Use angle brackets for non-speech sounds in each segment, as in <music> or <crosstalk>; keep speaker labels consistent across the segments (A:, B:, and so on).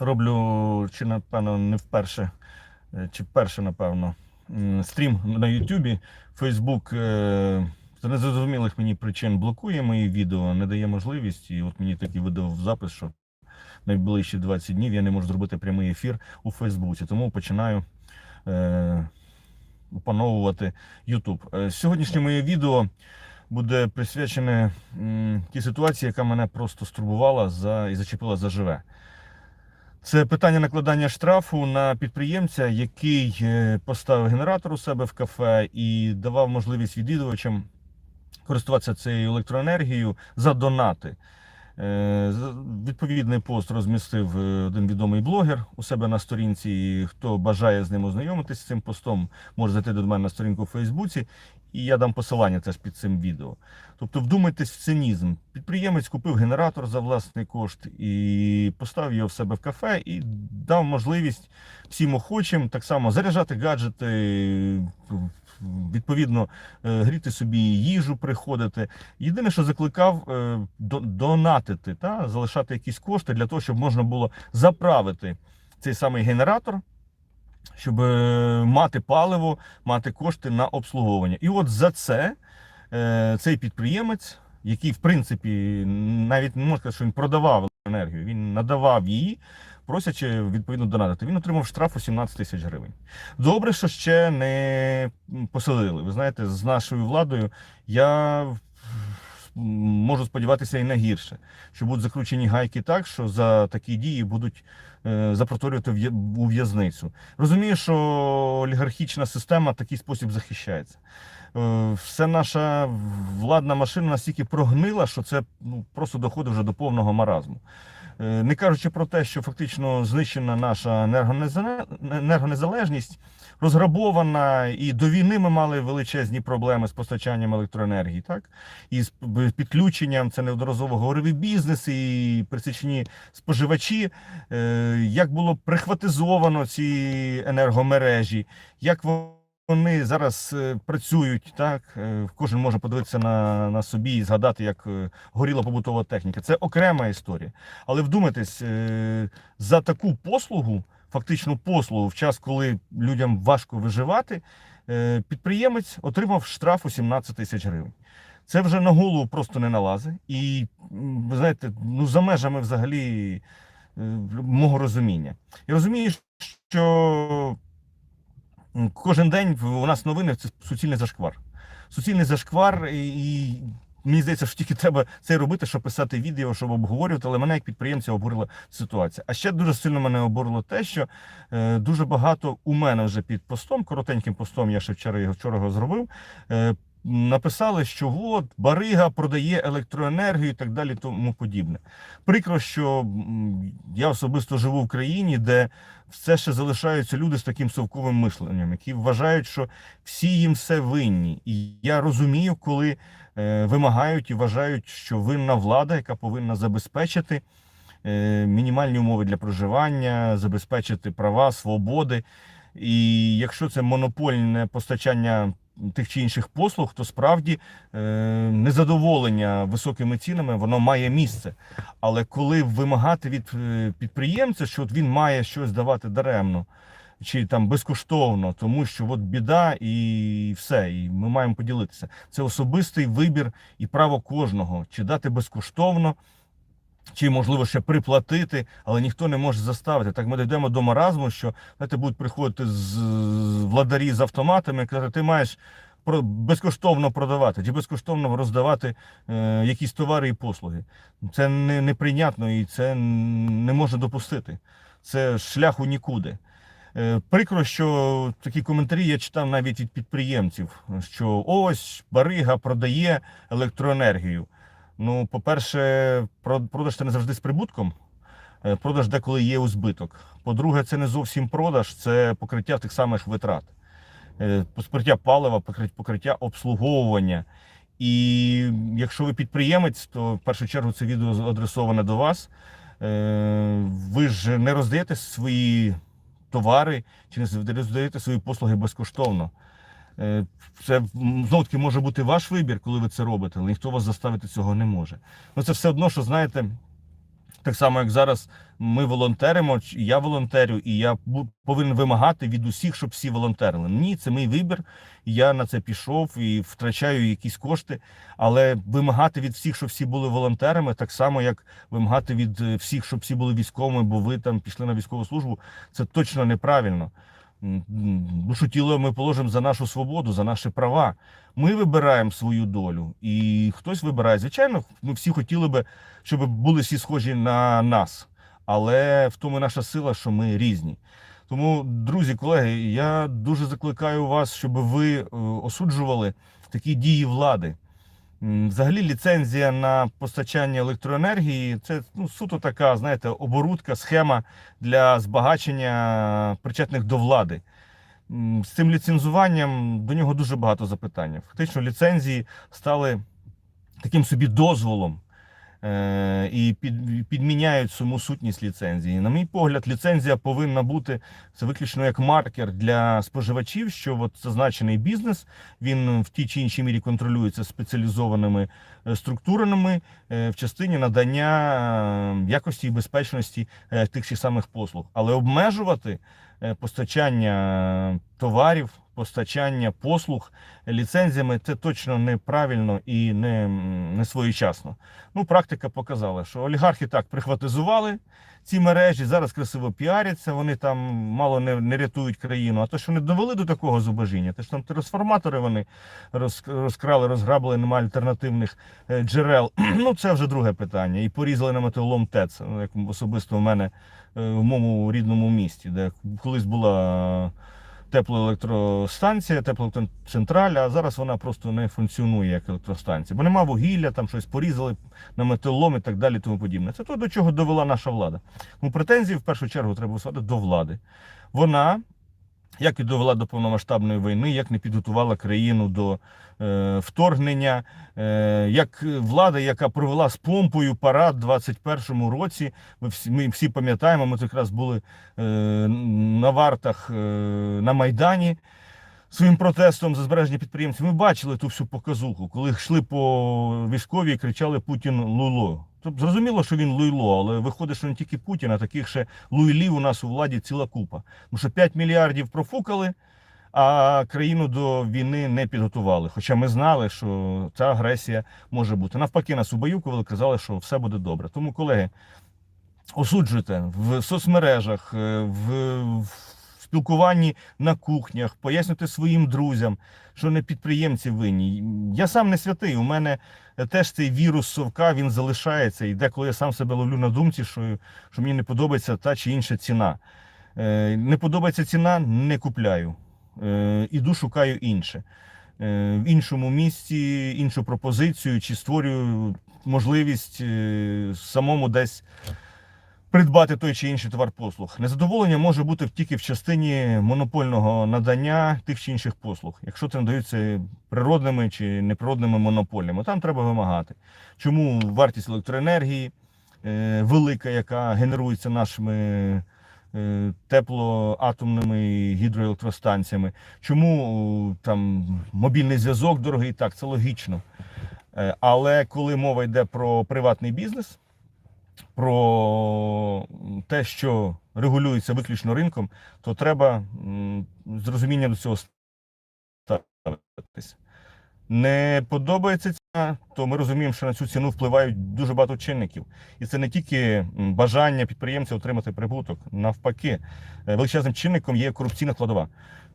A: роблю, чи напевно, не вперше, е, чи вперше, напевно, стрім на Ютубі. Фейсбук е, з незрозумілих мені причин блокує мої відео, не дає можливість. І от мені такий видав запис, що найближчі 20 днів я не можу зробити прямий ефір у Фейсбуці. Тому починаю е, опановувати. Е, сьогоднішнє моє відео буде присвячене тій ситуації, яка мене просто стурбувала за, і зачепила заживе. Це питання накладання штрафу на підприємця, який е, поставив генератор у себе в кафе і давав можливість відвідувачам користуватися цією електроенергією за донати. Е, Відповідний пост розмістив е, один відомий блогер у себе на сторінці. І Хто бажає з ним ознайомитися з цим постом, може зайти до мене на сторінку у Фейсбуці, і я дам посилання теж під цим відео. Тобто, вдумайтесь в цинізм. Підприємець купив генератор за власний кошт і поставив його в себе в кафе і дав можливість всім охочим так само заряджати гаджети, відповідно е, гріти собі їжу, приходити. Єдине, що закликав е, донатити, та, залишати якісь кошти для того, щоб можна було заправити цей самий генератор, щоб е, мати паливо, мати кошти на обслуговування. І от за це цей підприємець, який, в принципі, навіть не можна сказати, що він продавав енергію, він надавав її. Просячи відповідно донатити, він отримав штраф у 17 тисяч гривень. Добре, що ще не поселили. Ви знаєте, з нашою владою я можу сподіватися і на гірше, що будуть закручені гайки так, що за такі дії будуть е, запроторювати у в'язницю. Розумію, що олігархічна система в такий спосіб захищається. Е, Все наша владна машина настільки прогнила, що це ну, просто доходить вже до повного маразму. Е, Не кажучи про те, що фактично знищена наша енергонезале- енергонезалежність, розграбована, і до війни ми мали величезні проблеми з постачанням електроенергії, так? І з підключенням, це неодноразово говорив і бізнес, і присічні споживачі, Е, як було прихватизовано ці енергомережі, як вони зараз е, працюють, так е, кожен може подивитися на, на собі і згадати, як е, горіла побутова техніка. Це окрема історія. Але вдумайтесь, за таку послугу, фактичну послугу, в час, коли людям важко виживати, підприємець отримав штраф у 17 тисяч гривень. Це вже на голову просто не налазить. І ви знаєте, ну за межами взагалі мого розуміння. Я розумію, що кожен день у нас новини це суцільний зашквар. Суцільний зашквар, і, мені здається, що тільки треба це робити, щоб писати відео, щоб обговорювати. Але мене як підприємця обурила ситуація. А ще дуже сильно мене обурило те, що е, дуже багато у мене вже під постом, коротеньким постом, я ще вчора його вчора його зробив. Е, Написали, що от Барига продає електроенергію і так далі, тому подібне. Прикро, що я особисто живу в країні, де все ще залишаються люди з таким совковим мисленням, які вважають, що всі їм все винні. І я розумію, коли е, вимагають і вважають, що винна влада, яка повинна забезпечити е, мінімальні умови для проживання, забезпечити права, свободи. І якщо це монопольне постачання тих чи інших послуг, то справді е, незадоволення високими цінами воно має місце. Але коли вимагати від е, підприємця, що він має щось давати даремно чи там безкоштовно, тому що от біда і все, і ми маємо поділитися. Це особистий вибір і право кожного, чи дати безкоштовно. Чи можливо ще приплатити, але ніхто не може заставити. Так ми дійдемо до маразму, що знаєте, будуть приходити з владарі з автоматами і казати, ти маєш безкоштовно продавати чи безкоштовно роздавати е, якісь товари і послуги. Це не, неприйнятно і це не можна допустити. Це шлях у нікуди. Е, Прикро, що такі коментарі я читав навіть від підприємців, що ось Барига продає електроенергію. Ну, по-перше, продаж це не завжди з прибутком. Е, Продаж деколи є у збиток. По-друге, це не зовсім продаж, це покриття тих самих витрат. Е, Покриття палива, покриття обслуговування. І якщо ви підприємець, то в першу чергу це відео адресоване до вас. Е, Ви ж не роздаєте свої товари чи не роздаєте свої послуги безкоштовно. Е, Це знову таки може бути ваш вибір, коли ви це робите, але ніхто вас заставити цього не може. Ну це все одно, що знаєте, Так само, як зараз ми волонтеримо, я волонтерю, і я повинен вимагати від усіх, щоб всі волонтерили. Ні, це мій вибір. Я на це пішов і втрачаю якісь кошти. Але вимагати від всіх, щоб всі були волонтерами, так само як вимагати від е, всіх, щоб всі були військовими, бо ви там пішли на військову службу, це точно неправильно. Душу тіло ми положимо за нашу свободу, за наші права. Ми вибираємо свою долю, і хтось вибирає. Звичайно, ми всі хотіли би, щоб були всі схожі на нас. Але в тому наша сила, що ми різні. Тому, друзі, колеги, я дуже закликаю вас, щоб ви е, осуджували такі дії влади. Взагалі, ліцензія на постачання електроенергії це ну, суто така, знаєте, оборудка, схема для збагачення причетних до влади. З цим ліцензуванням до нього дуже багато запитань. Фактично, ліцензії стали таким собі дозволом і під, підміняють саму сутність ліцензії. На мій погляд, ліцензія повинна бути це виключно як маркер для споживачів, що от зазначений бізнес він в тій чи іншій мірі контролюється спеціалізованими е, структурами е, в частині надання е, якості і безпечності е, тих чи самих послуг, але обмежувати е, постачання товарів, постачання послуг ліцензіями це точно неправильно і не, не своєчасно. Ну, практика показала, що олігархи так прихватизували ці мережі, зараз красиво піаряться, вони там мало не, не рятують країну. А то, що не довели до такого зубожіння, то ж там трансформатори вони роз, розкрали, розграбили, немає альтернативних е, джерел. <clears throat> Ну, це вже друге питання. І порізали на металолом ТЕЦ, ну, як особисто в мене е, в моєму рідному місті, де колись була теплоелектростанція, теплоцентраль, а зараз вона просто не функціонує як електростанція. Бо нема вугілля, там щось порізали на металолом і так далі, тому подібне. Це то, до чого довела наша влада. Тому претензії в першу чергу треба висувати до влади. Вона, як і довела до повномасштабної війни, як не підготувала країну до е, вторгнення, е, як влада, яка провела з помпою парад у 21-му році. Ми всі, ми всі пам'ятаємо, ми якраз були е, на вартах е, на Майдані своїм протестом за збереження підприємців. Ми бачили ту всю показуху, коли йшли по військовій і кричали Путін Луйло. Тобто зрозуміло, що він луйло, але виходить, що не тільки Путін, а таких ще луйлів у нас у владі ціла купа. Тому що 5 мільярдів профукали, а країну до війни не підготували. Хоча ми знали, що ця агресія може бути. Навпаки, нас убаюкували, казали, що все буде добре. Тому, колеги, осуджуйте в соцмережах, е, в спілкуванні на кухнях, пояснюйте своїм друзям, що не підприємці винні. Я сам не святий. У мене теж цей вірус совка він залишається. І деколи я сам себе ловлю на думці, що, що мені не подобається та чи інша ціна. Е, Не подобається ціна, не купляю. Е, Іду шукаю інше. Е, В іншому місці, іншу пропозицію, чи створюю можливість самому десь придбати той чи інший товар послуг. Незадоволення може бути тільки в частині монопольного надання тих чи інших послуг, якщо це надаються природними чи неприродними монополями. Там треба вимагати. Чому вартість електроенергії е, велика, яка генерується нашими е, теплоатомними гідроелектростанціями? Чому е, там мобільний зв'язок дорогий? Так, це логічно. Але коли мова йде про приватний бізнес, про те, що регулюється виключно ринком, то треба з розумінням до цього ставитися. Не подобається ціна, то ми розуміємо, що на цю ціну впливають дуже багато чинників. І це не тільки бажання підприємця отримати прибуток. Навпаки, е, величезним чинником є корупційна складова,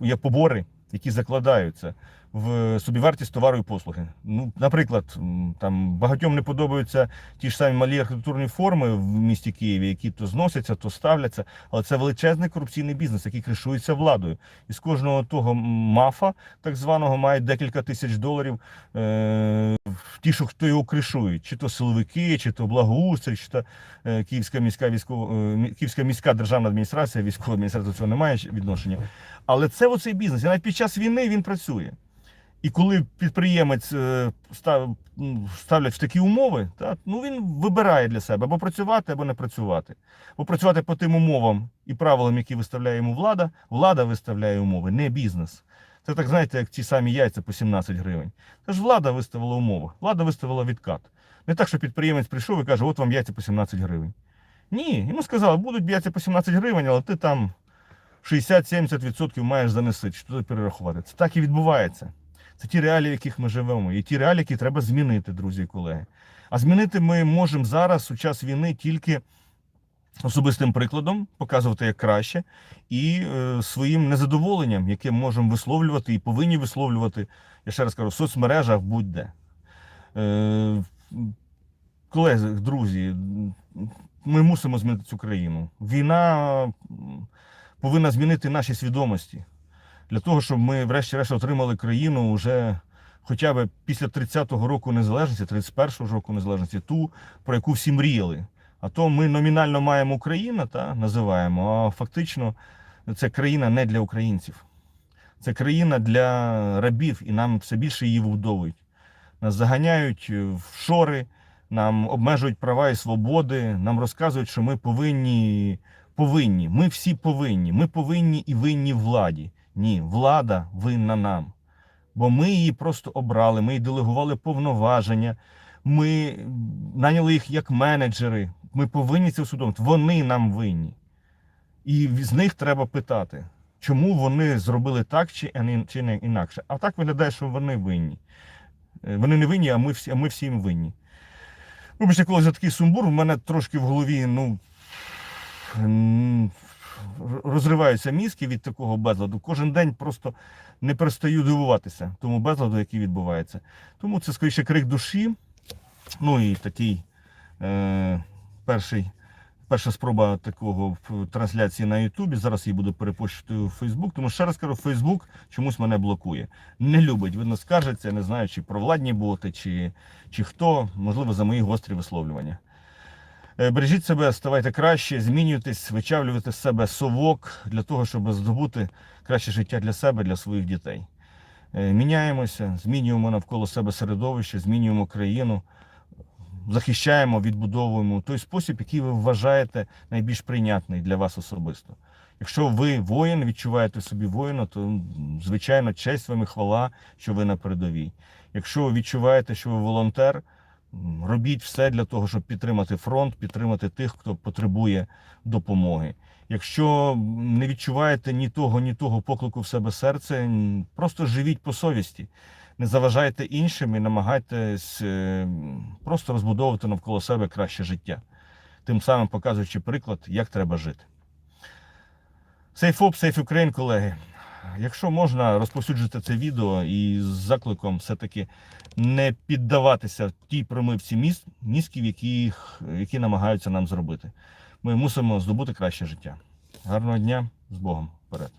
A: є побори, які закладаються в собівартість товару і послуги. Ну, наприклад, там багатьом не подобаються ті ж самі малі архітектурні форми в місті Києві, які то зносяться, то ставляться. Але це величезний корупційний бізнес, який кришується владою. І з кожного того мафа, так званого, має декілька тисяч доларів. Е- ті, що хто його кришують, чи то силовики, чи то благоустрій, чи то е, Київська міська військова е, Київська міська державна адміністрація, військова адміністрація до цього не має відношення. Але це оцей бізнес. І навіть під час війни він працює. І коли підприємець е, став, ставлять в такі умови, ну він вибирає для себе або працювати, або не працювати. Або працювати по тим умовам і правилам, які виставляє йому влада. Влада виставляє умови, не бізнес. Це так, знаєте, як ті самі яйця по 17 гривень. Це ж влада виставила умови, влада виставила відкат. Не так, що підприємець прийшов і каже, от вам яйця по 17 гривень. Ні, йому сказали, будуть б'ятися по 17 гривень, але ти там 60-70% маєш занеси, чи туди перерахувати. Це так і відбувається. Це ті реалії, в яких ми живемо. І ті реалії, які треба змінити, друзі і колеги. А змінити ми можемо зараз у час війни тільки особистим прикладом, показувати як краще, і е, своїм незадоволенням, яке можемо висловлювати і повинні висловлювати, я ще раз кажу, в соцмережах будь-де. Е, колеги, друзі, ми мусимо змінити цю країну. Війна повинна змінити наші свідомості для того, щоб ми, врешті-решт, отримали країну вже хоча б після 30-го року незалежності, 31-го року незалежності, ту, про яку всі мріяли. А то ми номінально маємо Україна, та називаємо, а фактично це країна не для українців. Це країна для рабів, і нам все більше її вбудовують. Нас заганяють в шори, нам обмежують права і свободи, нам розказують, що ми повинні, повинні. Ми всі повинні. Ми повинні і винні владі. Ні, влада винна нам. Бо ми її просто обрали, ми їй делегували повноваження, ми наняли їх як менеджери. Ми повинні це усвідомити. Вони нам винні. І з них треба питати, чому вони зробили так чи, не інакше. А так виглядає, що вони винні. Е, Вони не винні, а ми всі, а ми всі їм винні. Вибачте, коли за такий сумбур, в мене трошки в голові, ну. Розриваються мізки від такого безладу. Кожен день просто не перестаю дивуватися тому безладу, який відбувається. Тому це скоріше крик душі. Ну і такий е, перший, перша спроба такого трансляції на Ютубі. Зараз її буду перепощувати у Фейсбук. Тому ще раз кажу, Фейсбук чомусь мене блокує. Не любить. Видно, скаржиться, не знаю, чи провладні боти, чи, чи хто, можливо, за мої гострі висловлювання. Е, Бережіть себе, ставайте краще, змінюйтесь, вичавлюйте з себе совок для того, щоб здобути краще життя для себе, для своїх дітей. Е, Міняємося, змінюємо навколо себе середовище, змінюємо країну, захищаємо, відбудовуємо той спосіб, який ви вважаєте найбільш прийнятний для вас особисто. Якщо ви воїн, відчуваєте собі воїна, то звичайно честь вам і хвала, що ви на передовій. Якщо ви відчуваєте, що ви волонтер, робіть все для того, щоб підтримати фронт, підтримати тих, хто потребує допомоги. Якщо не відчуваєте ні того, ні того поклику в себе серце, просто живіть по совісті. Не заважайте іншим і намагайтесь е, просто розбудовувати навколо себе краще життя, тим самим показуючи приклад, як треба жити. Safe Up, Safe Ukraine, колеги. Якщо можна, розповсюджуйте це відео і з закликом все-таки не піддаватися тій промивці мізк, мізків, які, які намагаються нам зробити. Ми мусимо здобути краще життя. Гарного дня з Богом вперед.